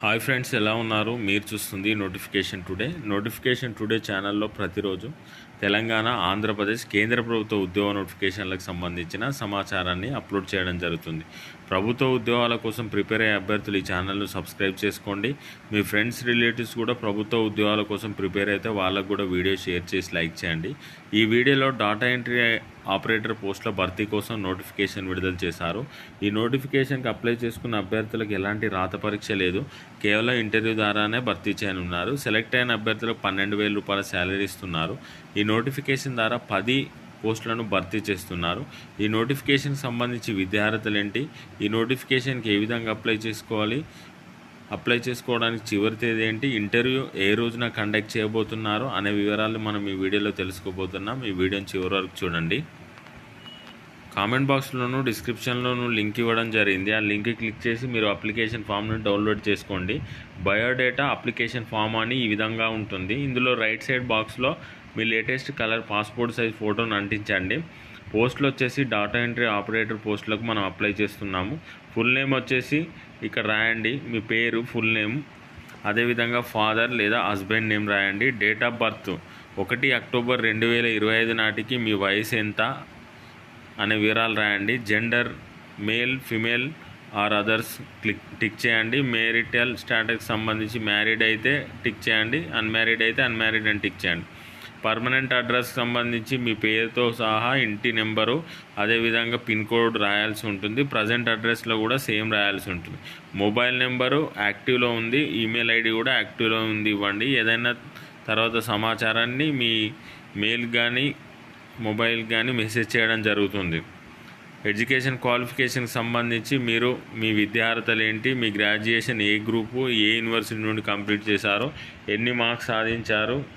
Hi friends ఎలా ఉన్నారు? మీరు చూస్తుంది నోటిఫికేషన్ టుడే. నోటిఫికేషన్ టుడే ఛానల్లో ప్రతిరోజు తెలంగాణ ఆంధ్రప్రదేశ్ కేంద్ర ప్రభుత్వ ఉద్యోగ నోటిఫికేషన్లకు సంబంధించిన సమాచారాన్ని అప్లోడ్ చేయడం జరుగుతుంది. ప్రభుత్వ ఉద్యోగాల కోసం ప్రిపేర్ అయ్యే అభ్యర్థులు ఈ ఛానల్ను సబ్స్క్రైబ్ చేసుకోండి. మీ ఫ్రెండ్స్ రిలేటివ్స్ కూడా ప్రభుత్వ ఉద్యోగాల కోసం ప్రిపేర్ అయితే వాళ్ళకు కూడా వీడియో షేర్ చేసి లైక్ చేయండి. ఈ వీడియోలో డాటా ఎంట్రీ ఆపరేటర్ పోస్టుల భర్తీ కోసం నోటిఫికేషన్ విడుదల చేశారు. ఈ నోటిఫికేషన్కి అప్లై చేసుకున్న అభ్యర్థులకు ఎలాంటి రాత పరీక్ష లేదు. కేవలం ఇంటర్వ్యూ ద్వారానే భర్తీ చేయనున్నారు. సెలెక్ట్ అయిన అభ్యర్థులకు పన్నెండు వేల రూపాయల శాలరీ ఇస్తున్నారు. ఈ నోటిఫికేషన్ ద్వారా పది పోస్టులను భర్తీ చేస్తున్నారు. ఈ నోటిఫికేషన్ సంబంధించి విద్యార్థులు ఏంటి ఈ నోటిఫికేషన్కి ఏ విధంగా అప్లై చేసుకోవాలి? అప్లై చేసుకోవడానికి చివరి తేదీ ఏంటి? ఇంటర్వ్యూ ఏ రోజున కండక్ట్ చేయబోతున్నారు? అనే వివరాలు మనం ఈ వీడియోలో తెలుసుకోబోతున్నాం. ఈ వీడియోని చివరి వరకు చూడండి. కామెంట్ బాక్స్లోను డిస్క్రిప్షన్లోను లింక్ ఇవ్వడం జరిగింది. ఆ లింక్ క్లిక్ చేసి మీరు అప్లికేషన్ ఫామ్ను డౌన్లోడ్ చేసుకోండి. బయోడేటా అప్లికేషన్ ఫామ్ అని ఈ విధంగా ఉంటుంది. ఇందులో రైట్ సైడ్ బాక్స్లో మీ లేటెస్ట్ కలర్ పాస్పోర్ట్ సైజ్ ఫోటోను అంటించండి. పోస్టులు వచ్చేసి డాటా ఎంట్రీ ఆపరేటర్ పోస్టులకు మనం అప్లై చేస్తున్నాము. ఫుల్ నేమ్ వచ్చేసి ఇక్కడ రాయండి. మీ పేరు ఫుల్ నేమ్ అదేవిధంగా ఫాదర్ లేదా హస్బెండ్ నేమ్ రాయండి. డేట్ ఆఫ్ బర్త్ ఒకటి అక్టోబర్ రెండు వేల ఇరవై ఐదు నాటికి మీ వయసు ఎంత అనే వివరాలు రాయండి. Gender male female or others click tick చేయండి. మేరిటల్ స్టాటస్కి సంబంధించి మ్యారీడ్ అయితే టిక్ చేయండి. అన్మ్యారీడ్ అయితే అన్మ్యారీడ్ అని టిక్ చేయండి. పర్మనెంట్ అడ్రస్ సంబంధించి మీ పేరుతో సహా ఇంటి నెంబరు అదేవిధంగా పిన్ కోడ్ రాయాల్సి ఉంటుంది. ప్రజెంట్ అడ్రస్లో కూడా సేమ్ రాయాల్సి ఉంటుంది. మొబైల్ నెంబరు యాక్టివ్లో ఉంది. ఈమెయిల్ ఐడి కూడా యాక్టివ్లో ఉంది ఇవ్వండి. ఏదైనా తర్వాత సమాచారాన్ని మీ మెయిల్ కానీ మొబైల్ కానీ మెసేజ్ చేయడం జరుగుతుంది. ఎడ్యుకేషన్ క్వాలిఫికేషన్కి సంబంధించి మీరు మీ విద్యార్థులు ఏంటి మీ గ్రాడ్యుయేషన్ ఏ గ్రూపు ఏ యూనివర్సిటీ నుండి కంప్లీట్ చేశారో ఎన్ని మార్క్స్ సాధించారు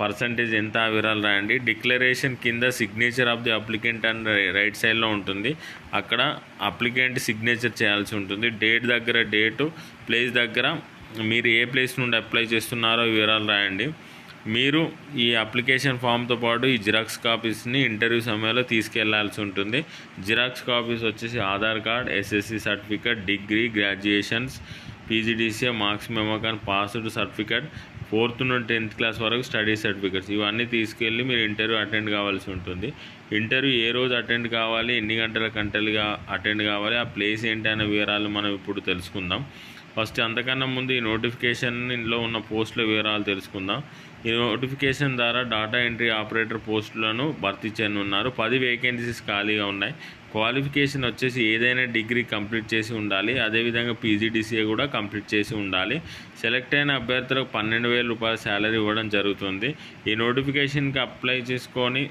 పర్సంటేజ్ ఎంత వివరాలు రాయండి. డిక్లరేషన్ కింద signature of the applicant and right సైడ్లో ఉంటుంది. అక్కడ అప్లికెంట్ సిగ్నేచర్ చేయాల్సి ఉంటుంది. డేట్ దగ్గర డేటు ప్లేస్ దగ్గర మీరు ఏ ప్లేస్ నుండి అప్లై చేస్తున్నారో వివరాలు రాయండి. మీరు ఈ అప్లికేషన్ ఫామ్తో పాటు ఈ జిరాక్స్ కాపీస్ని ఇంటర్వ్యూ సమయంలో తీసుకెళ్ళాల్సి ఉంటుంది. జిరాక్స్ కాపీస్ వచ్చేసి Aadhaar card SSC certificate degree graduations PGDCA marks మెమోకాన్ passed certificate fourth నుండి టెన్త్ క్లాస్ వరకు స్టడీ సర్టిఫికేట్స్. ఇవన్నీ తీసుకెళ్ళి మీరు ఇంటర్వ్యూ అటెండ్ కావాల్సి ఉంటుంది. ఇంటర్వ్యూ ఏ రోజు అటెండ్ కావాలి ఎన్ని గంటల గంటలుగా అటెండ్ కావాలి ఆ ప్లేస్ ఏంటి అనే వివరాలు మనం ఇప్పుడు తెలుసుకుందాం. ఫస్ట్ అంతకన్నా ముందు ఈ నోటిఫికేషన్ ఇంట్లో ఉన్న పోస్టుల వివరాలు తెలుసుకుందాం. ఈ నోటిఫికేషన్ ద్వారా డాటా ఎంట్రీ ఆపరేటర్ పోస్టులను భర్తీ చేయనున్నారు. పది వేకెన్సీస్ ఖాళీగా ఉన్నాయి. క్వాలిఫికేషన్ వచ్చేసి ఏదైనా డిగ్రీ కంప్లీట్ చేసి ఉండాలి. అదేవిధంగా పీజీడీసీఏ కూడా కంప్లీట్ చేసి ఉండాలి. సెలెక్ట్ అయిన అభ్యర్థులకు పన్నెండు వేల రూపాయల శాలరీ ఇవ్వడం జరుగుతుంది. ఈ నోటిఫికేషన్కి అప్లై చేసుకొని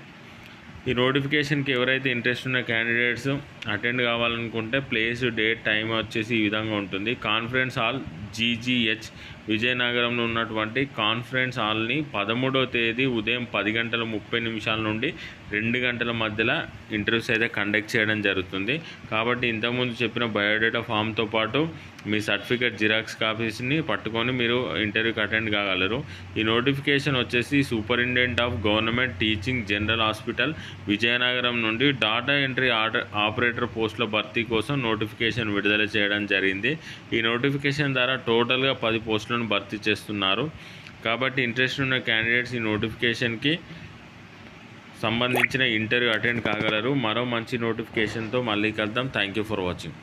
ఈ నోటిఫికేషన్కి ఎవరైతే ఇంట్రెస్ట్ ఉన్న క్యాండిడేట్స్ అటెండ్ కావాలనుకుంటే ప్లేస్ డేట్ టైం వచ్చేసి ఈ విధంగా ఉంటుంది. కాన్ఫరెన్స్ హాల్ జీజీహెచ్ విజయనగరంలో ఉన్నటువంటి కాన్ఫరెన్స్ హాల్ని పదమూడవ తేదీ ఉదయం పది గంటల ముప్పై నిమిషాల నుండి రెండు గంటల మధ్యలో ఇంటర్వ్యూస్ అయితే కండక్ట్ చేయడం జరుగుతుంది. కాబట్టి ఇంతకుముందు చెప్పిన బయోడేటా ఫామ్తో పాటు మీ సర్టిఫికేట్ జిరాక్స్ కాపీస్ని పట్టుకొని మీరు ఇంటర్వ్యూకి అటెండ్ కాగలరు. ఈ నోటిఫికేషన్ వచ్చేసి superintendent of government teaching general hospital Vizianagaram నుండి డాటా ఎంట్రీ ఆర్డర్ ఆపరేటర్ పోస్టుల భర్తీ కోసం నోటిఫికేషన్ విడుదల చేయడం జరిగింది. ఈ నోటిఫికేషన్ ద్వారా టోటల్గా పది పోస్టులను భర్తీ చేస్తున్నారు. కాబట్టి ఇంట్రెస్ట్ ఉన్న క్యాండిడేట్స్ ఈ నోటిఫికేషన్కి సంబంధించిన ఇంటర్వ్యూ అటెండ్ కాగలరు. మరో మంచి నోటిఫికేషన్తో మళ్ళీ కలుద్దాం. Thank you for watching